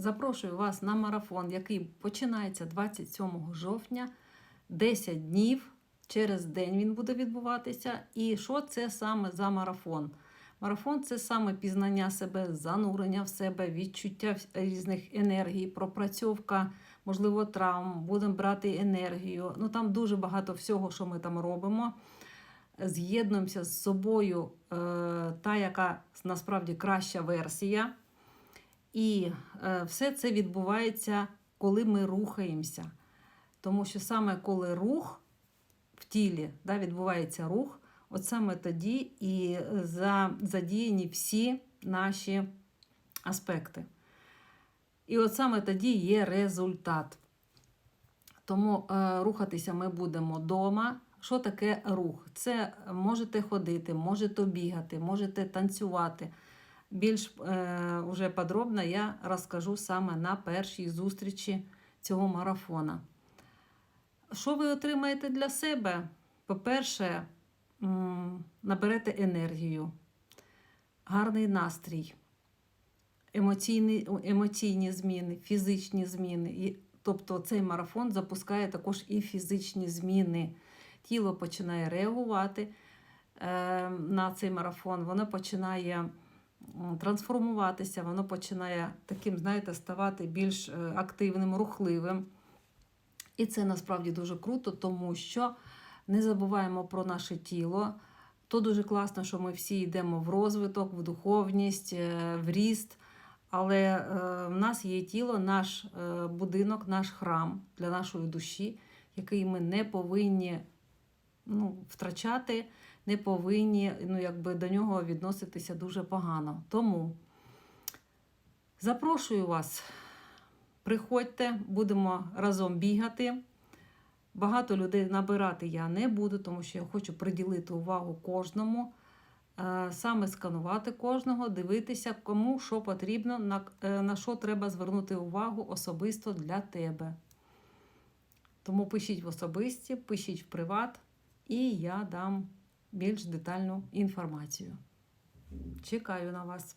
Запрошую вас на марафон, який починається 27 жовтня, 10 днів. Через день він буде відбуватися. І що це саме за марафон? Марафон це саме пізнання себе, занурення в себе, відчуття різних енергій, пропрацьовка, можливо, травм, будемо брати енергію. Ну там дуже багато всього, що ми там робимо. З'єднуємося з собою, е, та, яка насправді краща версія. І е, все це відбувається, коли ми рухаємося. Тому що саме коли рух в тілі да, відбувається рух, от саме тоді і за, задіяні всі наші аспекти. І от саме тоді є результат. Тому е, рухатися ми будемо вдома. Що таке рух? Це можете ходити, можете бігати, можете танцювати. Більш е, уже подробно я розкажу саме на першій зустрічі цього марафона. Що ви отримаєте для себе? По-перше, наберете енергію, гарний настрій, емоційні, емоційні зміни, фізичні зміни. І, тобто цей марафон запускає також і фізичні зміни. Тіло починає реагувати е, на цей марафон, воно починає трансформуватися, воно починає таким, знаєте, ставати більш е, активним, рухливим. І це насправді дуже круто, тому що не забуваємо про наше тіло. То дуже класно, що ми всі йдемо в розвиток, в духовність, е, в ріст. Але е, в нас є тіло, наш е, будинок, наш храм для нашої душі, який ми не повинні ну, втрачати, не повинні ну, якби до нього відноситися дуже погано. Тому запрошую вас, приходьте, будемо разом бігати. Багато людей набирати я не буду, тому що я хочу приділити увагу кожному, е, саме сканувати кожного, дивитися, кому що потрібно, на, е, на що треба звернути увагу особисто для тебе. Тому пишіть в особисті, пишіть в приват, і я дам більш детальну інформацію. Чекаю на вас.